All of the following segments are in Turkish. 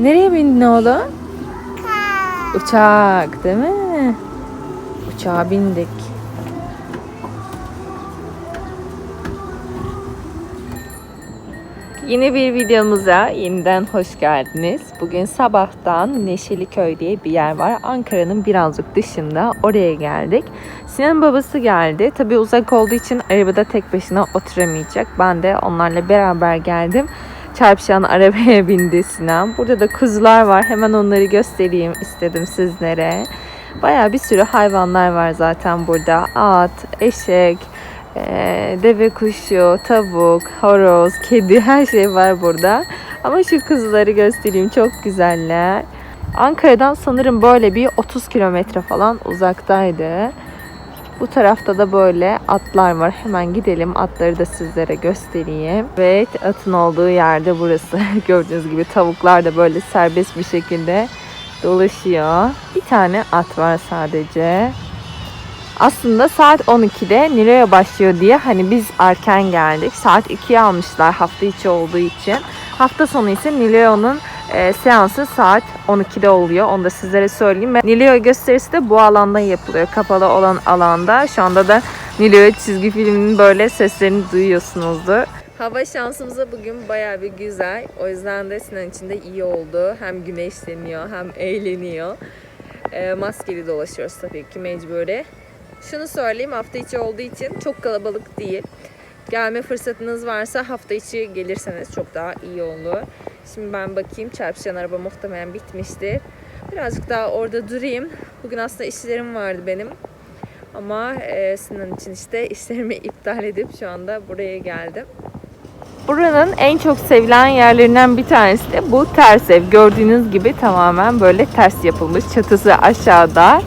Nereye bindin oğlum? Uçak değil mi? Uçağa bindik. Yeni bir videomuza yeniden hoş geldiniz. Bugün sabahtan Neşeli Köy diye bir yer var. Ankara'nın birazcık dışında oraya geldik. Sinan'ın babası geldi. Tabii uzak olduğu için arabada tek başına oturamayacak. Ben de onlarla beraber geldim. Çarpışan arabaya bindi Sinan. Burada da kuzular var. Hemen onları göstereyim istedim sizlere. Bayağı bir sürü hayvanlar var zaten burada. At, eşek, ee, deve kuşu, tavuk, horoz, kedi her şey var burada. Ama şu kuzuları göstereyim çok güzeller. Ankara'dan sanırım böyle bir 30 kilometre falan uzaktaydı. Bu tarafta da böyle atlar var. Hemen gidelim atları da sizlere göstereyim. Evet atın olduğu yerde burası. Gördüğünüz gibi tavuklar da böyle serbest bir şekilde dolaşıyor. Bir tane at var sadece. Aslında saat 12'de Nilo'ya başlıyor diye hani biz erken geldik. Saat 2'ye almışlar hafta içi olduğu için. Hafta sonu ise Nilo'nun e, seansı saat 12'de oluyor. Onu da sizlere söyleyeyim. Ve Nileo gösterisi de bu alanda yapılıyor. Kapalı olan alanda. Şu anda da Nileo çizgi filminin böyle seslerini duyuyorsunuzdur. Hava şansımıza bugün baya bir güzel. O yüzden de Sinan için de iyi oldu. Hem güneşleniyor hem eğleniyor. E, maskeli dolaşıyoruz tabii ki mecburi. Şunu söyleyeyim hafta içi olduğu için çok kalabalık değil. Gelme fırsatınız varsa hafta içi gelirseniz çok daha iyi olur. Şimdi ben bakayım çarpışan araba muhtemelen bitmiştir. Birazcık daha orada durayım. Bugün aslında işlerim vardı benim. Ama e, Sinan için işte işlerimi iptal edip şu anda buraya geldim. Buranın en çok sevilen yerlerinden bir tanesi de bu ters ev. Gördüğünüz gibi tamamen böyle ters yapılmış. Çatısı aşağıda.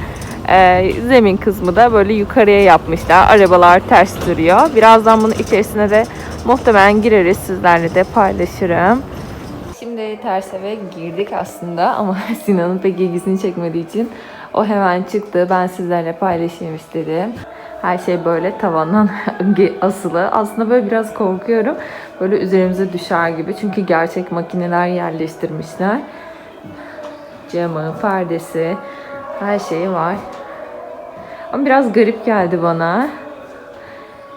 Ee, zemin kısmı da böyle yukarıya yapmışlar. Arabalar ters duruyor. Birazdan bunun içerisine de muhtemelen gireriz. Sizlerle de paylaşırım. Ters eve girdik aslında ama Sinan'ın pek ilgisini çekmediği için o hemen çıktı. Ben sizlerle paylaşayım istedim. Her şey böyle tavandan asılı. Aslında böyle biraz korkuyorum. Böyle üzerimize düşer gibi. Çünkü gerçek makineler yerleştirmişler. Camı, perdesi, her şeyi var. Ama biraz garip geldi bana.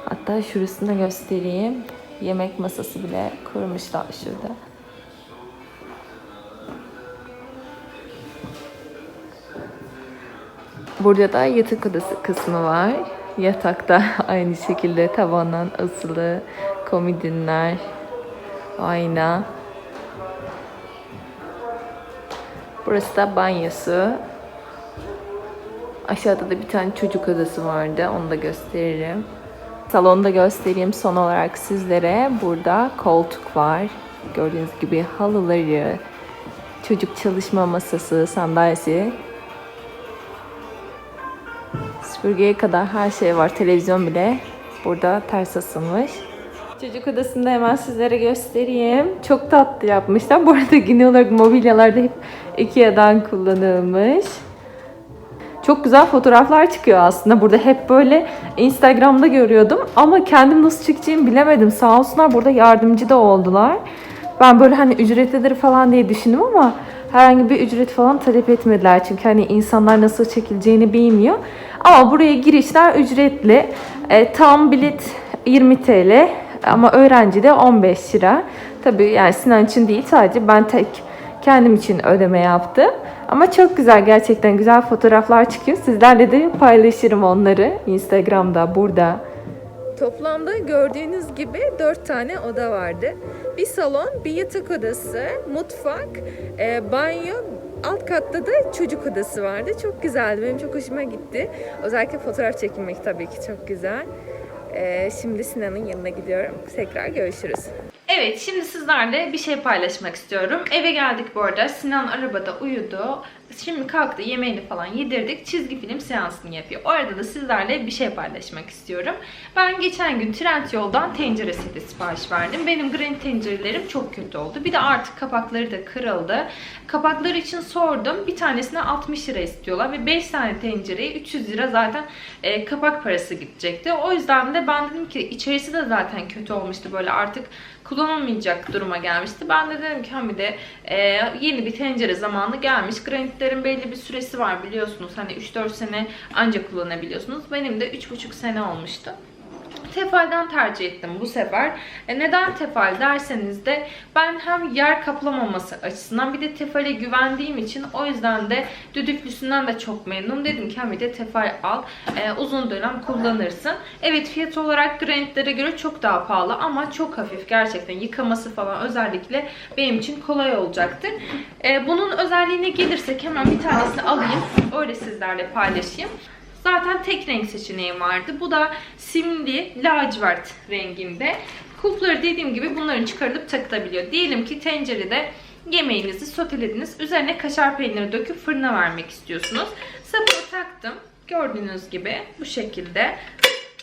Hatta şurasını da göstereyim. Yemek masası bile kurmuşlar şurada. Burada da yatak odası kısmı var. Yatakta aynı şekilde tavandan asılı komodinler, ayna. Burası da banyosu. Aşağıda da bir tane çocuk odası vardı. Onu da gösteririm. Salonda göstereyim son olarak sizlere. Burada koltuk var. Gördüğünüz gibi halıları, çocuk çalışma masası, sandalyesi. Süpürgeye kadar her şey var. Televizyon bile burada ters asılmış. Çocuk odasında hemen sizlere göstereyim. Çok tatlı yapmışlar. Bu arada genel olarak mobilyalarda hep Ikea'dan kullanılmış. Çok güzel fotoğraflar çıkıyor aslında. Burada hep böyle Instagram'da görüyordum ama kendim nasıl çekeceğimi bilemedim. Sağ olsunlar burada yardımcı da oldular. Ben böyle hani ücretlidir falan diye düşündüm ama herhangi bir ücret falan talep etmediler. Çünkü hani insanlar nasıl çekileceğini bilmiyor. Ama buraya girişler ücretli. E, tam bilet 20 TL ama öğrenci de 15 lira. Tabii yani Sinan için değil sadece ben tek kendim için ödeme yaptım. Ama çok güzel gerçekten güzel fotoğraflar çıkıyor. Sizlerle de paylaşırım onları Instagram'da, burada. Toplamda gördüğünüz gibi 4 tane oda vardı. Bir salon, bir yatak odası, mutfak, e, banyo, alt katta da çocuk odası vardı. Çok güzeldi. Benim çok hoşuma gitti. Özellikle fotoğraf çekilmek tabii ki çok güzel. E, şimdi Sinan'ın yanına gidiyorum. Tekrar görüşürüz. Evet şimdi sizlerle bir şey paylaşmak istiyorum. Eve geldik bu arada. Sinan arabada uyudu. Şimdi kalktı yemeğini falan yedirdik. Çizgi film seansını yapıyor. O arada da sizlerle bir şey paylaşmak istiyorum. Ben geçen gün Trendyol'dan tencere seti sipariş verdim. Benim granit tencerelerim çok kötü oldu. Bir de artık kapakları da kırıldı. Kapakları için sordum. Bir tanesine 60 lira istiyorlar ve 5 tane tencereye 300 lira zaten e, kapak parası gidecekti. O yüzden de ben dedim ki içerisi de zaten kötü olmuştu böyle artık kullanılmayacak duruma gelmişti. Ben de dedim ki Hamide e, yeni bir tencere zamanı gelmiş. Granitlerin belli bir süresi var biliyorsunuz. Hani 3-4 sene ancak kullanabiliyorsunuz. Benim de 3,5 sene olmuştu. Tefal'den tercih ettim bu sefer. E neden tefal derseniz de ben hem yer kaplamaması açısından bir de tefale güvendiğim için o yüzden de düdüklüsünden de çok memnun. Dedim ki bir de tefal al e, uzun dönem kullanırsın. Evet fiyat olarak granitlere göre çok daha pahalı ama çok hafif gerçekten yıkaması falan özellikle benim için kolay olacaktır. E, bunun özelliğine gelirsek hemen bir tanesini alayım. Öyle sizlerle paylaşayım. Zaten tek renk seçeneğim vardı. Bu da simli lacivert renginde. Kulpları dediğim gibi bunların çıkarılıp takılabiliyor. Diyelim ki tencerede yemeğinizi sotelediniz. Üzerine kaşar peyniri döküp fırına vermek istiyorsunuz. Sapını taktım. Gördüğünüz gibi bu şekilde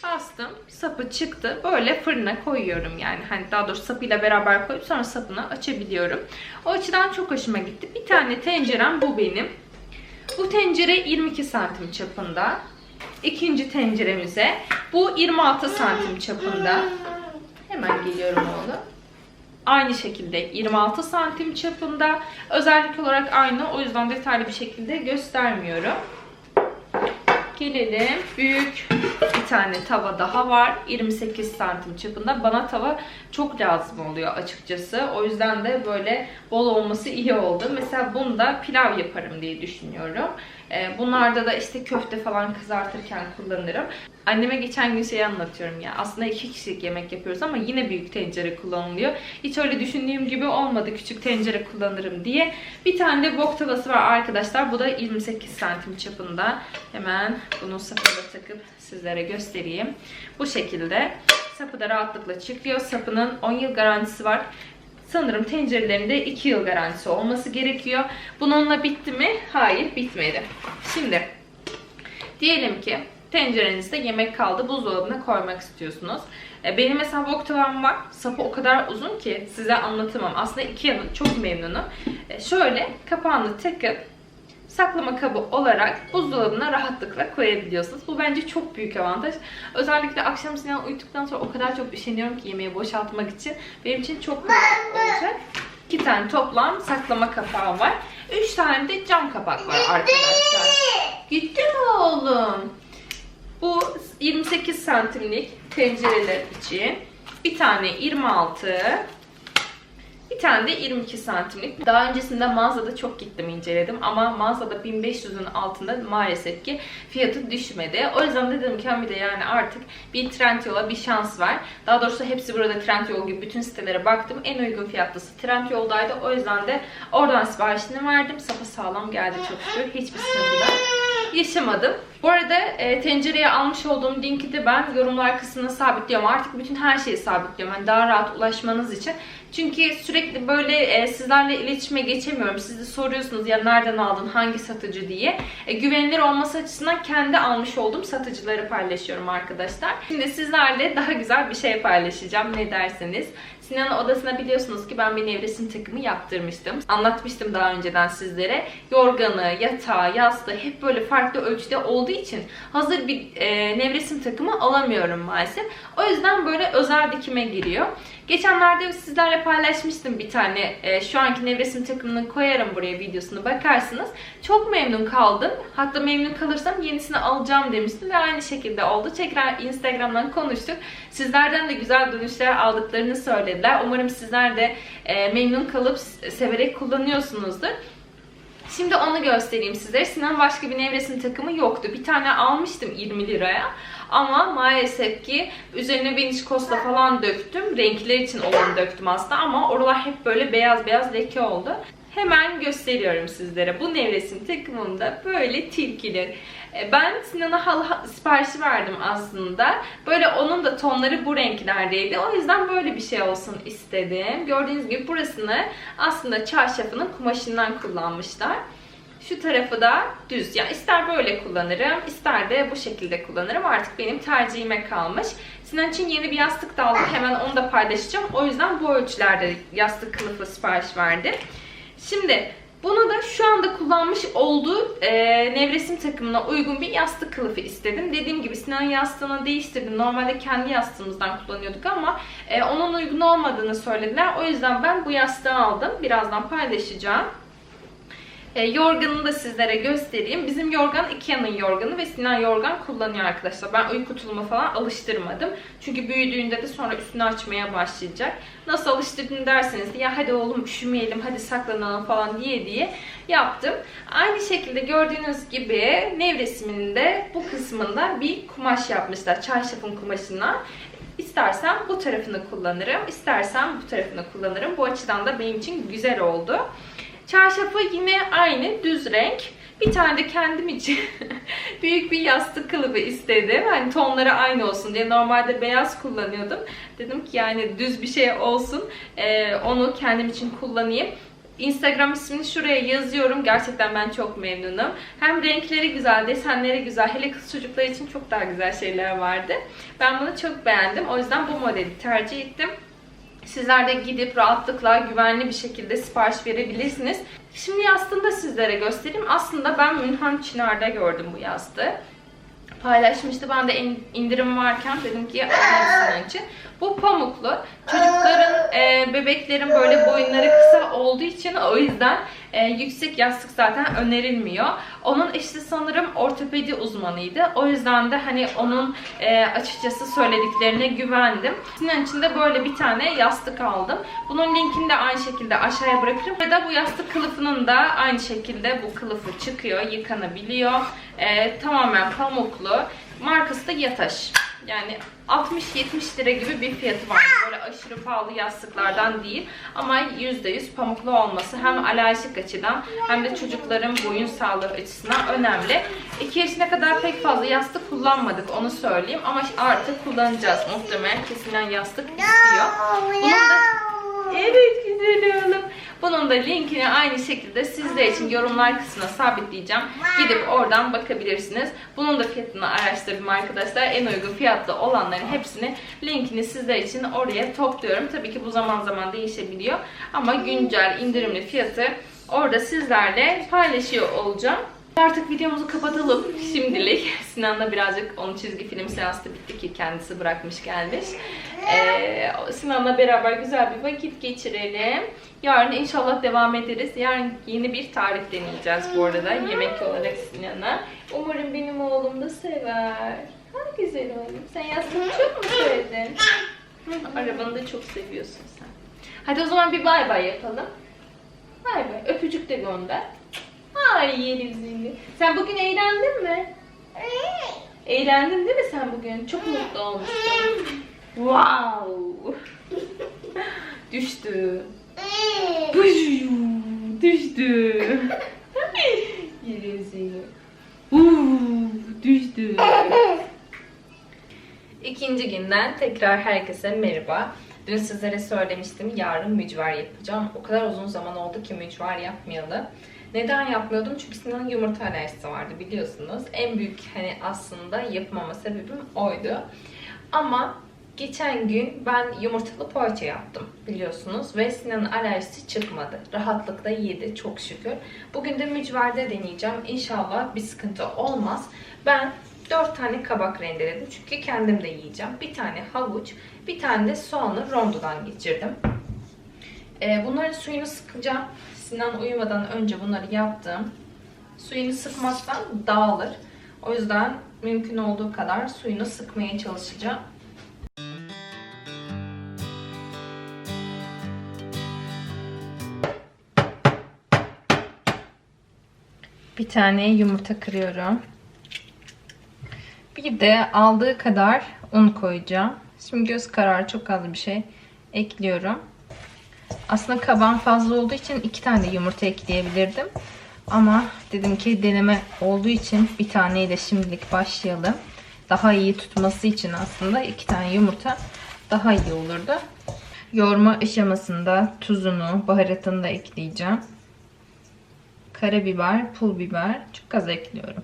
bastım. Sapı çıktı. Böyle fırına koyuyorum yani. Hani daha doğrusu sapıyla beraber koyup sonra sapını açabiliyorum. O açıdan çok hoşuma gitti. Bir tane tencerem bu benim. Bu tencere 22 santim çapında. İkinci tenceremize. Bu 26 santim çapında. Hemen geliyorum oğlum. Aynı şekilde 26 santim çapında. Özellik olarak aynı. O yüzden detaylı bir şekilde göstermiyorum. Gelelim. Büyük bir tane tava daha var. 28 santim çapında. Bana tava çok lazım oluyor açıkçası. O yüzden de böyle bol olması iyi oldu. Mesela bunda pilav yaparım diye düşünüyorum. Ee, bunlarda da işte köfte falan kızartırken kullanırım. Anneme geçen gün şeyi anlatıyorum ya. Aslında iki kişilik yemek yapıyoruz ama yine büyük tencere kullanılıyor. Hiç öyle düşündüğüm gibi olmadı küçük tencere kullanırım diye. Bir tane de bok tavası var arkadaşlar. Bu da 28 santim çapında. Hemen bunu sapına takıp sizlere göstereyim. Bu şekilde. Sapı da rahatlıkla çıkıyor. Sapının 10 yıl garantisi var. Sanırım tencerelerinde 2 yıl garantisi olması gerekiyor. Bununla bitti mi? Hayır bitmedi. Şimdi diyelim ki tencerenizde yemek kaldı buzdolabına koymak istiyorsunuz. E, Benim mesela wok tavam var. Sapı o kadar uzun ki size anlatamam. Aslında iki yanı çok memnunum. E, Şöyle kapağını takıp saklama kabı olarak buzdolabına rahatlıkla koyabiliyorsunuz. Bu bence çok büyük avantaj. Özellikle akşam Sinan uyuduktan sonra o kadar çok üşeniyorum ki yemeği boşaltmak için. Benim için çok kolay olacak. İki tane toplam saklama kapağı var. Üç tane de cam kapak var arkadaşlar. Gitti mi oğlum? Bu 28 santimlik tencereler için. Bir tane 26. Bir tane de 22 santimlik. Daha öncesinde mağazada çok gittim inceledim ama mağazada 1500'ün altında maalesef ki fiyatı düşmedi. O yüzden de dedim ki bir de yani artık bir Trendyol'a bir şans var. Daha doğrusu hepsi burada Trendyol gibi bütün sitelere baktım. En uygun fiyatlısı Trendyol'daydı. O yüzden de oradan siparişini verdim. Sapa sağlam geldi çok şükür. Hiçbir sıkıntı da yaşamadım. Bu arada e, tencereye almış olduğum linki de ben yorumlar kısmına sabitliyorum. Artık bütün her şeyi sabitliyorum. Yani daha rahat ulaşmanız için. Çünkü sürekli böyle e, sizlerle iletişime geçemiyorum. Siz de soruyorsunuz ya nereden aldın, hangi satıcı diye. E, güvenilir olması açısından kendi almış olduğum satıcıları paylaşıyorum arkadaşlar. Şimdi sizlerle daha güzel bir şey paylaşacağım. Ne derseniz. Sinan'ın odasına biliyorsunuz ki ben bir nevresim takımı yaptırmıştım. Anlatmıştım daha önceden sizlere. Yorganı, yatağı, yastığı hep böyle farklı ölçüde olduğu için hazır bir e, nevresim takımı alamıyorum maalesef. O yüzden böyle özel dikime giriyor. Geçenlerde sizlerle paylaşmıştım bir tane. E, şu anki nevresim takımını koyarım buraya videosunu bakarsınız. Çok memnun kaldım. Hatta memnun kalırsam yenisini alacağım demiştim ve aynı şekilde oldu. Tekrar Instagram'dan konuştuk. Sizlerden de güzel dönüşler aldıklarını söylediler. Umarım sizler de e, memnun kalıp severek kullanıyorsunuzdur. Şimdi onu göstereyim size. Sinan başka bir nevresim takımı yoktu. Bir tane almıştım 20 liraya. Ama maalesef ki üzerine Vinişkos'la falan döktüm. Renkler için olanı döktüm aslında ama oralar hep böyle beyaz beyaz leke oldu. Hemen gösteriyorum sizlere. Bu nevresim takımında böyle tilkiler. E, Ben Sinan'a halı siparişi verdim aslında. Böyle onun da tonları bu renklerdeydi. O yüzden böyle bir şey olsun istedim. Gördüğünüz gibi burasını aslında çarşafının kumaşından kullanmışlar. Şu tarafı da düz. Ya ister böyle kullanırım, ister de bu şekilde kullanırım. Artık benim tercihime kalmış. Sinan için yeni bir yastık da aldım. Hemen onu da paylaşacağım. O yüzden bu ölçülerde yastık kılıfı sipariş verdim. Şimdi Bunu da şu anda kullanmış olduğu e, nevresim takımına uygun bir yastık kılıfı istedim. Dediğim gibi Sinan yastığını değiştirdim. Normalde kendi yastığımızdan kullanıyorduk ama e, onun uygun olmadığını söylediler. O yüzden ben bu yastığı aldım. Birazdan paylaşacağım. E, yorganını da sizlere göstereyim. Bizim yorgan Ikea'nın yorganı ve Sinan yorgan kullanıyor arkadaşlar. Ben uyku tulumu falan alıştırmadım. Çünkü büyüdüğünde de sonra üstünü açmaya başlayacak. Nasıl alıştırdın derseniz ya hadi oğlum üşümeyelim hadi saklanalım falan diye diye yaptım. Aynı şekilde gördüğünüz gibi nevresiminin de bu kısmında bir kumaş yapmışlar. Çarşafın kumaşına. İstersen bu tarafını kullanırım, istersen bu tarafını kullanırım. Bu açıdan da benim için güzel oldu. Çarşafı yine aynı düz renk. Bir tane de kendim için büyük bir yastık kılıbı istedim. Hani tonları aynı olsun diye. Normalde beyaz kullanıyordum. Dedim ki yani düz bir şey olsun. Ee, onu kendim için kullanayım. Instagram ismini şuraya yazıyorum. Gerçekten ben çok memnunum. Hem renkleri güzel, desenleri güzel. Hele kız çocuklar için çok daha güzel şeyler vardı. Ben bunu çok beğendim. O yüzden bu modeli tercih ettim. Sizler de gidip rahatlıkla güvenli bir şekilde sipariş verebilirsiniz. Şimdi yastığını da sizlere göstereyim. Aslında ben Münhan Çınar'da gördüm bu yastığı. Paylaşmıştı. Ben de in- indirim varken dedim ki senin için. Bu pamuklu. Çocukların, e, bebeklerin böyle boyunları kısa olduğu için o yüzden e, yüksek yastık zaten önerilmiyor. Onun eşi sanırım ortopedi uzmanıydı. O yüzden de hani onun e, açıkçası söylediklerine güvendim. Sizin için de böyle bir tane yastık aldım. Bunun linkini de aynı şekilde aşağıya bırakırım. Ve de bu yastık kılıfının da aynı şekilde bu kılıfı çıkıyor, yıkanabiliyor. E, tamamen pamuklu. Markası da Yataş. Yani 60-70 lira gibi bir fiyatı var. Aşırı pahalı yastıklardan değil. Ama %100 pamuklu olması hem alerjik açıdan hem de çocukların boyun sağlığı açısından önemli. 2 yaşına kadar pek fazla yastık kullanmadık onu söyleyeyim. Ama artık kullanacağız. Muhtemelen kesilen yastık istiyor. Bunun da Evet güzel oğlum. Bunun da linkini aynı şekilde sizler için yorumlar kısmına sabitleyeceğim. Gidip oradan bakabilirsiniz. Bunun da fiyatını araştırdım arkadaşlar. En uygun fiyatlı olanların hepsini linkini sizler için oraya topluyorum. Tabii ki bu zaman zaman değişebiliyor. Ama güncel indirimli fiyatı orada sizlerle paylaşıyor olacağım. Artık videomuzu kapatalım şimdilik. Sinan'la birazcık onun çizgi film seansı bitti ki kendisi bırakmış gelmiş. Ee, Sinan'la beraber güzel bir vakit geçirelim. Yarın inşallah devam ederiz. Yarın yeni bir tarif deneyeceğiz bu arada yemek olarak Sinan'a. Umarım benim oğlum da sever. Ha güzel oğlum. Sen yastığı çok mu sevdin? Arabanı da çok seviyorsun sen. Hadi o zaman bir bay bay yapalım. Bay bay. Öpücük de gönder. Ay yerim seni. Sen bugün eğlendin mi? Eğlendin değil mi sen bugün? Çok mutlu olmuşsun. Wow. Düştü. Düştü. Yerim seni. Düştü. İkinci günden tekrar herkese merhaba. Dün sizlere söylemiştim yarın mücver yapacağım. O kadar uzun zaman oldu ki mücver yapmayalı. Neden yapmıyordum? Çünkü Sinan'ın yumurta alerjisi vardı biliyorsunuz. En büyük hani aslında yapmama sebebim oydu. Ama geçen gün ben yumurtalı poğaça yaptım biliyorsunuz. Ve Sinan'ın alerjisi çıkmadı. Rahatlıkla yedi çok şükür. Bugün de mücverde deneyeceğim. İnşallah bir sıkıntı olmaz. Ben 4 tane kabak rendeledim. Çünkü kendim de yiyeceğim. Bir tane havuç, bir tane de soğanı rondodan geçirdim. Ee, bunların suyunu sıkacağım. Sinan uyumadan önce bunları yaptım. Suyunu sıkmazsan dağılır. O yüzden mümkün olduğu kadar suyunu sıkmaya çalışacağım. Bir tane yumurta kırıyorum. Bir de aldığı kadar un koyacağım. Şimdi göz kararı çok az bir şey ekliyorum. Aslında kaban fazla olduğu için iki tane yumurta ekleyebilirdim. Ama dedim ki deneme olduğu için bir taneyle şimdilik başlayalım. Daha iyi tutması için aslında iki tane yumurta daha iyi olurdu. Yoğurma aşamasında tuzunu, baharatını da ekleyeceğim. Karabiber, pul biber çok az ekliyorum.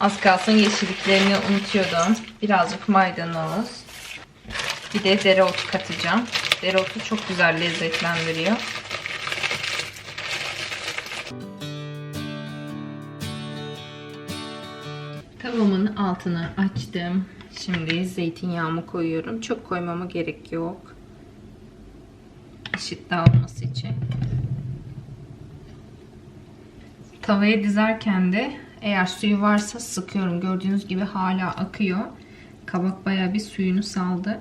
Az kalsın yeşilliklerini unutuyordum. Birazcık maydanoz. Bir de dereotu katacağım. Dereotu çok güzel lezzetlendiriyor. Tavamın altını açtım. Şimdi zeytinyağımı koyuyorum. Çok koymama gerek yok. Eşit dağılması için. Tavaya dizerken de eğer suyu varsa sıkıyorum. Gördüğünüz gibi hala akıyor. Kabak bayağı bir suyunu saldı.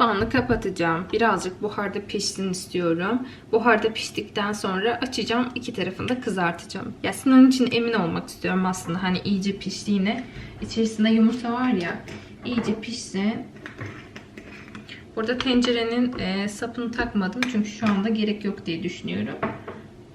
Kapağını kapatacağım. Birazcık buharda pişsin istiyorum. Buharda piştikten sonra açacağım. iki tarafını da kızartacağım. Ya onun için emin olmak istiyorum aslında. Hani iyice piştiğine. İçerisinde yumurta var ya. iyice pişsin. Burada tencerenin e, sapını takmadım. Çünkü şu anda gerek yok diye düşünüyorum.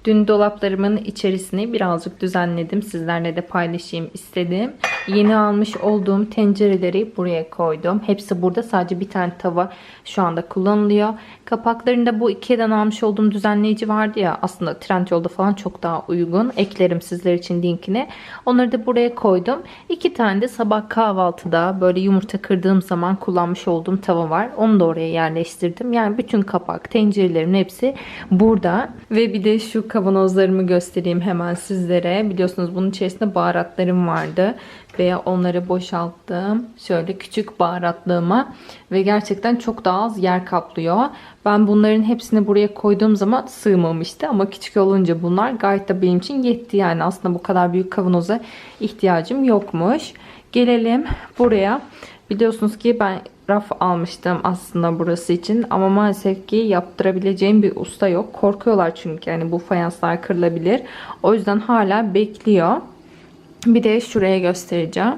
Dün dolaplarımın içerisini birazcık düzenledim. Sizlerle de paylaşayım istedim. Yeni almış olduğum tencereleri buraya koydum. Hepsi burada. Sadece bir tane tava şu anda kullanılıyor. Kapaklarında bu Ikea'dan almış olduğum düzenleyici vardı ya. Aslında Trendyol'da falan çok daha uygun. Eklerim sizler için linkini. Onları da buraya koydum. İki tane de sabah kahvaltıda böyle yumurta kırdığım zaman kullanmış olduğum tava var. Onu da oraya yerleştirdim. Yani bütün kapak, tencerelerin hepsi burada. Ve bir de şu kavanozlarımı göstereyim hemen sizlere. Biliyorsunuz bunun içerisinde baharatlarım vardı ve onları boşalttım. Şöyle küçük baharatlığıma ve gerçekten çok daha az yer kaplıyor. Ben bunların hepsini buraya koyduğum zaman sığmamıştı ama küçük olunca bunlar gayet de benim için yetti yani. Aslında bu kadar büyük kavanoza ihtiyacım yokmuş. Gelelim buraya. Biliyorsunuz ki ben raf almıştım aslında burası için ama maalesef ki yaptırabileceğim bir usta yok. Korkuyorlar çünkü yani bu fayanslar kırılabilir. O yüzden hala bekliyor. Bir de şuraya göstereceğim.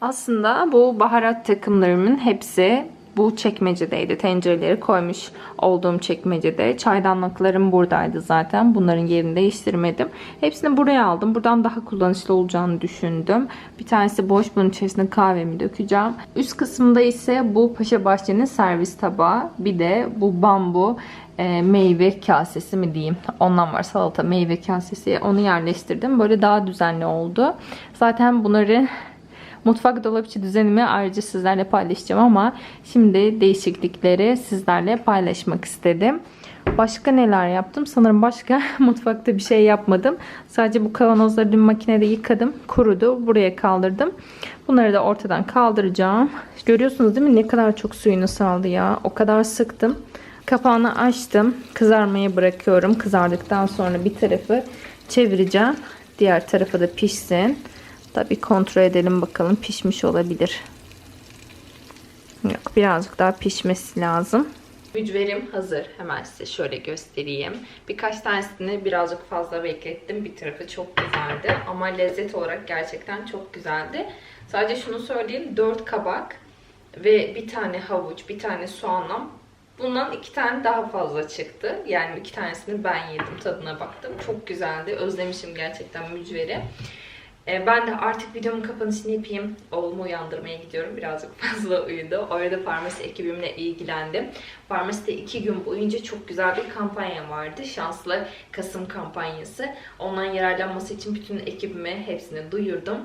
Aslında bu baharat takımlarımın hepsi bu çekmecedeydi. Tencereleri koymuş olduğum çekmecede. Çaydanlıklarım buradaydı zaten. Bunların yerini değiştirmedim. Hepsini buraya aldım. Buradan daha kullanışlı olacağını düşündüm. Bir tanesi boş. Bunun içerisine kahvemi dökeceğim. Üst kısımda ise bu Paşa Bahçe'nin servis tabağı. Bir de bu bambu e, meyve kasesi mi diyeyim. Ondan var salata meyve kasesi. Onu yerleştirdim. Böyle daha düzenli oldu. Zaten bunları Mutfak dolapçı düzenimi ayrıca sizlerle paylaşacağım ama şimdi değişiklikleri sizlerle paylaşmak istedim. Başka neler yaptım? Sanırım başka mutfakta bir şey yapmadım. Sadece bu kavanozları dün makinede yıkadım. Kurudu. Buraya kaldırdım. Bunları da ortadan kaldıracağım. Görüyorsunuz değil mi? Ne kadar çok suyunu saldı ya. O kadar sıktım. Kapağını açtım. Kızarmaya bırakıyorum. Kızardıktan sonra bir tarafı çevireceğim. Diğer tarafı da pişsin. Tabi kontrol edelim bakalım pişmiş olabilir. Yok birazcık daha pişmesi lazım. Mücverim hazır. Hemen size şöyle göstereyim. Birkaç tanesini birazcık fazla beklettim. Bir tarafı çok güzeldi. Ama lezzet olarak gerçekten çok güzeldi. Sadece şunu söyleyeyim. 4 kabak ve bir tane havuç, bir tane soğanlam. Bundan iki tane daha fazla çıktı. Yani iki tanesini ben yedim. Tadına baktım. Çok güzeldi. Özlemişim gerçekten mücveri. E, ben de artık videomun kapanışını yapayım. Oğlumu uyandırmaya gidiyorum. Birazcık fazla uyudu. Orada farmasi ekibimle ilgilendim. Farmaside iki gün boyunca çok güzel bir kampanya vardı. Şanslı Kasım kampanyası. Ondan yararlanması için bütün ekibime hepsini duyurdum.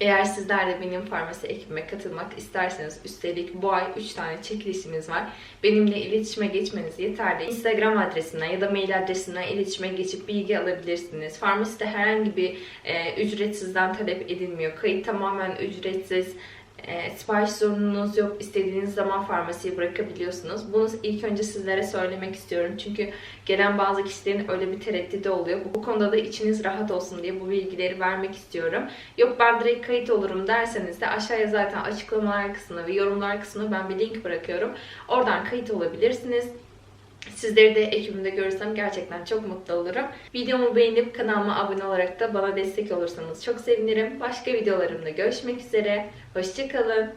Eğer sizler de benim farmasi ekibime katılmak isterseniz üstelik bu ay 3 tane çekilişimiz var. Benimle iletişime geçmeniz yeterli. Instagram adresinden ya da mail adresinden iletişime geçip bilgi alabilirsiniz. Farmaside herhangi bir e, ücretsizden talep edilmiyor. Kayıt tamamen ücretsiz. E, sipariş sorununuz yok. İstediğiniz zaman farmasiye bırakabiliyorsunuz. Bunu ilk önce sizlere söylemek istiyorum. Çünkü gelen bazı kişilerin öyle bir tereddütü oluyor. Bu konuda da içiniz rahat olsun diye bu bilgileri vermek istiyorum. Yok ben direkt kayıt olurum derseniz de aşağıya zaten açıklamalar kısmına ve yorumlar kısmına ben bir link bırakıyorum. Oradan kayıt olabilirsiniz. Sizleri de ekibimde görürsem gerçekten çok mutlu olurum. Videomu beğenip kanalıma abone olarak da bana destek olursanız çok sevinirim. Başka videolarımda görüşmek üzere. Hoşçakalın.